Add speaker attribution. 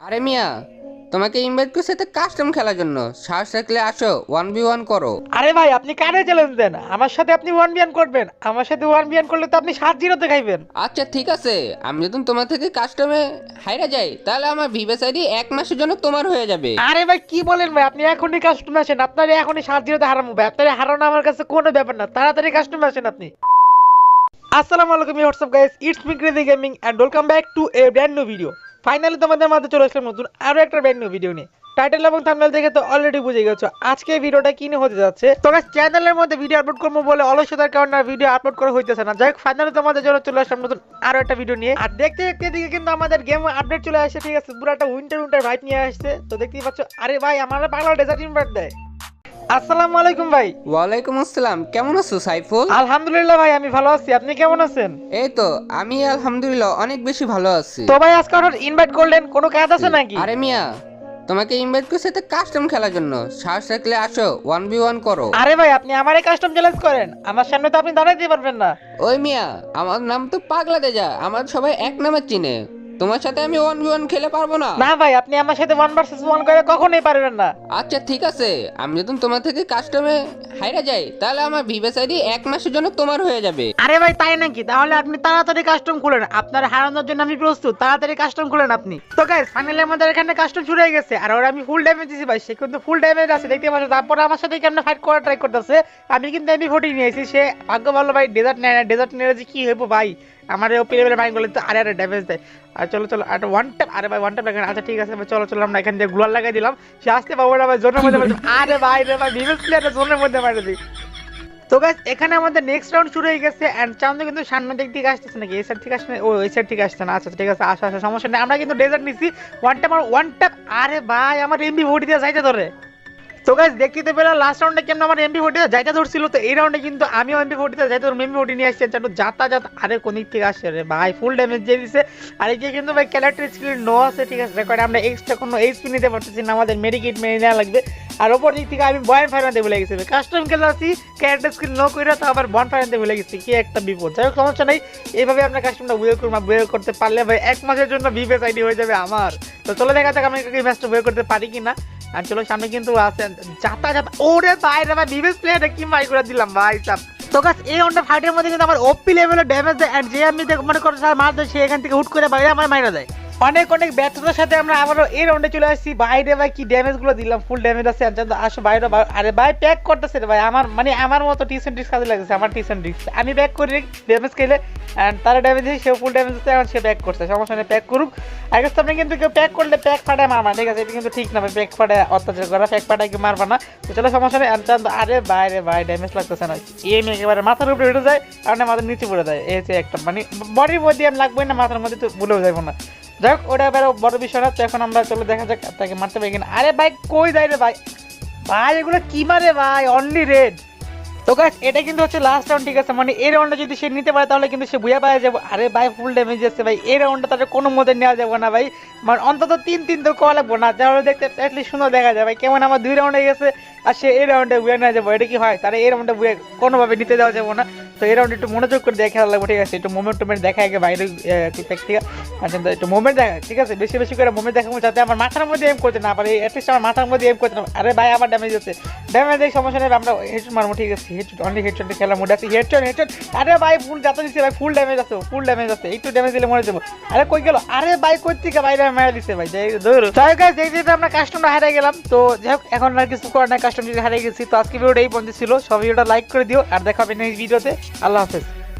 Speaker 1: আরে মিয়া তোমাকে ইনভাইট করছে তো কাস্টম খেলার জন্য। সাহস থাকলে আসো ওয়ান বি ওয়ান করো।
Speaker 2: আরে ভাই আপনি কারে চ্যালেঞ্জ দেন? আমার সাথে আপনি ওয়ান বিয়ান করবেন। আমার সাথে ওয়ান বিয়ান করলে তো আপনি সাত জিরোতে খাইবেন।
Speaker 1: আচ্ছা ঠিক আছে। আমি যদি তোমার থেকে কাস্টমে হাইরা যাই তাহলে আমার ভিভেস আইডি এক মাসের জন্য তোমার হয়ে যাবে।
Speaker 2: আরে ভাই কি বলেন ভাই? আপনি এখনই কাস্টমার আসেন। আপনার এখনই সাত জিরোতে হারামো ভাই। আপনার হারানো আমার কাছে কোনো ব্যাপার না। তাড়াতাড়ি কাস্টমার আসেন আপনি। আসসালামু আলাইকুম what's up guys it's me crazy gaming and welcome back to a brand new video finally তোমাদের মাঝে চলে আসলাম নতুন আরও একটা ব্র্যান্ড নিউ ভিডিও নিয়ে। টাইটেল এবং থাম্বনেল দেখে তো অলরেডি বুঝে গেছো। আজকে ভিডিওটা কি নিয়ে হতে যাচ্ছে? তো গাইস চ্যানেলের মধ্যে ভিডিও আপলোড করব বলে অলসতার কারণে আর ভিডিও আপলোড করা হইতেছে না। যাই হোক ফাইনালি তোমাদের জন্য চলে আসলাম নতুন আরও একটা ভিডিও নিয়ে। আর দেখতে দেখতে এদিকে কিন্তু আমাদের গেম আপডেট চলে আসছে ঠিক আছে? পুরো একটা উইন্টার উইন্টার ভাইব নিয়ে আসছে। তো দেখতেই পাচ্ছ, আরে ভাই, আমার বাংলা ডেজার্ট ইনভার্ট দেয়। আসসালামু আলাইকুম ভাই।
Speaker 1: ওয়ালাইকুম আসসালাম। কেমন আছো সাইফুল?
Speaker 2: আলহামদুলিল্লাহ ভাই আমি ভালো আছি। আপনি কেমন আছেন?
Speaker 1: এই তো আমি আলহামদুলিল্লাহ অনেক বেশি ভালো আছি।
Speaker 2: তো ভাই আজকে হঠাৎ ইনভাইট করলেন কোনো কাজ আছে নাকি?
Speaker 1: আরে মিয়া তোমাকে ইনভাইট করছে তো কাস্টম খেলার জন্য। সাহস থাকলে আসো ওয়ান বি ওয়ান করো।
Speaker 2: আরে ভাই আপনি আমারে কাস্টম চ্যালেঞ্জ করেন। আমার সামনে তো আপনি দাঁড়াইতে পারবেন না।
Speaker 1: ওই মিয়া আমার নাম তো পাগলা দেজা আমার সবাই এক নামে চিনে। তোমার সাথে আমি ওয়ান বি ওয়ান খেলে পারব না।
Speaker 2: না ভাই আপনি আমার সাথে ওয়ান ভার্সেস ওয়ান করে কখনোই পারবেন না।
Speaker 1: আচ্ছা ঠিক আছে। আমি যদি তোমার থেকে কাস্টমে হাইরা যাই তাহলে আমার ভিভেস আইডি এক মাসের জন্য তোমার হয়ে যাবে।
Speaker 2: আরে ভাই তাই নাকি? তাহলে আপনি তাড়াতাড়ি কাস্টম খুলেন। আপনার হারানোর জন্য আমি প্রস্তুত। তাড়াতাড়ি কাস্টম খুলেন আপনি। তো গাইস ফাইনালি আমাদের এখানে কাস্টম শুরু হয়ে গেছে। আর ওরা আমি ফুল ড্যামেজ দিছি ভাই। সে কিন্তু ফুল ড্যামেজ আছে দেখতে পাচ্ছ? তারপর আমার সাথে কেমন ফাইট করার ট্রাই করতেছে? আমি কিন্তু এমবি ফোর্টি নিয়েছি সে ভাগ্য ভালো ভাই ডেজার্ট নেয় না ডেজার্ট নিয়ে যে কি হইব ভাই? আমার ওপি লেভেলের মাইন্ড করলে তো আরে আরে ড্যামেজ দেয়। আর চলো চলো, আর ওয়ান ট্যাপ আরে ভাই ওয়ান ট্যাপ লাগান। আচ্ছা ঠিক আছে চলো চলো, আমরা এখান থেকে গ্লোয়ার লাগাই দিলাম। সে আসতে পারব না ভাই, জোনের মধ্যে আরে ভাই রে ভাই ভিভেস প্লেয়ারটা জোনের মধ্যে মারে দিই। তো গাইস এখানে আমাদের নেক্সট রাউন্ড শুরু হয়ে গেছে এন্ড চাঁদ কিন্তু সামনে দিক থেকে আসতেছে নাকি? এই সাইড থেকে আসছে? ও, এই সাইড থেকে আসছে না। আচ্ছা ঠিক আছে, আসা আসা, সমস্যা নেই। আমরা কিন্তু ডেজার্ট নিছি। ওয়ান ট্যাপ ওয়ান ট্যাপ আরে ভাই, আমার এমবি ভোট দিয়ে যাইতে ধরে। তো গাইস দেখতে পেলাম লাস্ট রাউন্ডে কেমন আমার এমবি ফোর্টিতে যাইতে ধরছিল। তো এই রাউন্ডে কিন্তু আমিও এমবি ফোর্টিতে যাইতে ধরুন এমবি ফোর্টি নিয়ে আসছি। চাটু যাতা যাতা আরে কোন দিক থেকে আসছে রে ভাই ফুল ড্যামেজ দিয়ে দিছে। আর এই কিন্তু ভাই ক্যারেক্টার স্কিল নো আছে, ঠিক আছে? রেকর্ড আমরা এক্সট্রা কোনো এইচপি নিতে পারতেছি না, আমাদের মেডিকেট মেনে নেওয়া লাগবে। আর ওপর দিক থেকে আমি বয়ান ফায়ার আনতে ভুলে গেছি কাস্টম খেলে আছি ক্যারেক্টার স্কিল নো করে তো আবার বন ফায়ার আনতে ভুলে গেছি, কি একটা বিপদ। যাই হোক, সমস্যা নাই। এইভাবে আপনার কাস্টমটা বুয়ে করুন বুয়ে করতে পারলে ভাই, এক মাসের জন্য বিবেস আইডি হয়ে যাবে আমার। তো চলো দেখা যাক আমি ম্যাচটা বুয়ে করতে পারি কি না আর চলো সামনে কিন্তু আছেন যাতা যাতা, ওরে ভাই রে ভাই বিবেস প্লেয়ারটা কি মাই করে দিলাম ভাই সাব। তো গাছ এই অন্ডা ফাইটের মধ্যে কিন্তু আমার ওপি লেভেলের ড্যামেজ দেয় যে আমি মনে করো স্যার মার দেয় সে এখান থেকে হুট করে বাইরে আমার মাইরা দেয়। অনেক অনেক ব্যর্থতার সাথে আমরা আবারও এই রাউন্ডে চলে আসছি। বাইরে ভাই কি ড্যামেজগুলো দিলাম ফুল ড্যামেজ আছে। আর আসো বাইরে আরে ভাই প্যাক করতেছে রে ভাই। আমার মানে আমার মতো টিউশন ডিস্ক কাজে লাগছে আমার টিউশন ডিস্ক আমি ব্যাক করি ড্যামেজ খেলে এন্ড তারা ড্যামেজ সেও ফুল ড্যামেজ দিচ্ছে এখন সে প্যাক করছে। সমস্যা নেই প্যাক করুক। আগে সামনে কিন্তু কেউ প্যাক করলে প্যাক ফাটায় মারবা ঠিক আছে? এটা কিন্তু ঠিক না প্যাক ফাটায় অত্যাচার করা প্যাক ফাটায় কেউ মারবা না। তো চলো, সমস্যা নেই আর আরে বাইরে ভাই ড্যামেজ লাগতেছে না। এই মেয়ে একেবারে মাথার উপরে উঠে যায়, আর মাথার নিচে পড়ে যায়। এই হচ্ছে একটা মানে বডির মধ্যে আমি লাগবে না, মাথার মধ্যে তো ভুলেও যাব না। যাই হোক ওটা এবার বড় বিষয় না, তো এখন আমরা চলো দেখা যাক তাকে মারতে পারি কিনা। আরে ভাই, কই যায় রে ভাই? ভাই, এগুলো কি মারে ভাই? অনলি রেড তো গাছ এটা কিন্তু হচ্ছে লাস্ট রাউন্ড ঠিক আছে? মানে এই রাউন্ডে যদি সে নিতে পারে, তাহলে কিন্তু সে বুয়া পাওয়া যাবে আরে ভাই ফুল ড্যামেজ আছে ভাই। এই রাউন্ডটা তাদের কোনো মতে নেওয়া যাবে না ভাই। মানে অন্তত তিন তিন তো কওয়া লাগবো না তাহলে দেখতে অ্যাটলিস্ট সুন্দর দেখা যায় ভাই। কেমন আমার দুই রাউন্ডে গেছে। আর সে এই রাউন্ডে বুয়ে নেওয়া যাব এটা কি হয়? তাহলে এই রাউন্ডে বুয়ে কোনোভাবে নিতে দেওয়া যাবে না। তো এই রাউন্ডে একটু মনোযোগ করে দেখা লাগবে ঠিক আছে? একটু মোমেন্ট টোমেন্ট দেখা আগে বাইরে থেকে। আচ্ছা একটু মোমেন্ট দেখা ঠিক আছে? বেশি বেশি করে মোমেন্ট দেখাবো যাতে আমার মাথার মধ্যে এম করতে না পারে। অ্যাটলিস্ট আমার মাথার মধ্যে এম করতে না আরে ভাই আমার ড্যামেজ আছে ড্যামেজ এই সমস্যা নেই আমরা হেডশট মারবো ঠিক আছে? হেডশট অনলি হেডশট খেলার মোড আছে। হেডশট হেডশট আরে ভাই ফুল যাতে দিচ্ছে ভাই ফুল ড্যামেজ আছে ফুল ড্যামেজ আছে। একটু ড্যামেজ দিলে মরে যাব। আরে কই গেল? আরে ভাই কই থেকে বাইরে মেরে দিছে ভাই। যাই ধরো। guys, এই যে আমরা কাস্টমার হারিয়ে গেলাম। তো যাই হোক এখন আর কিছু করার নাই। কাস্টম যদি হারিয়ে গেছি। তো আজকে ভিডিওটা এই পর্যন্ত ছিল। সব ভিডিওটা লাইক করে দিও। আর দেখা হবে নেক্সট ভিডিওতে আল্লাহ হাফেজ।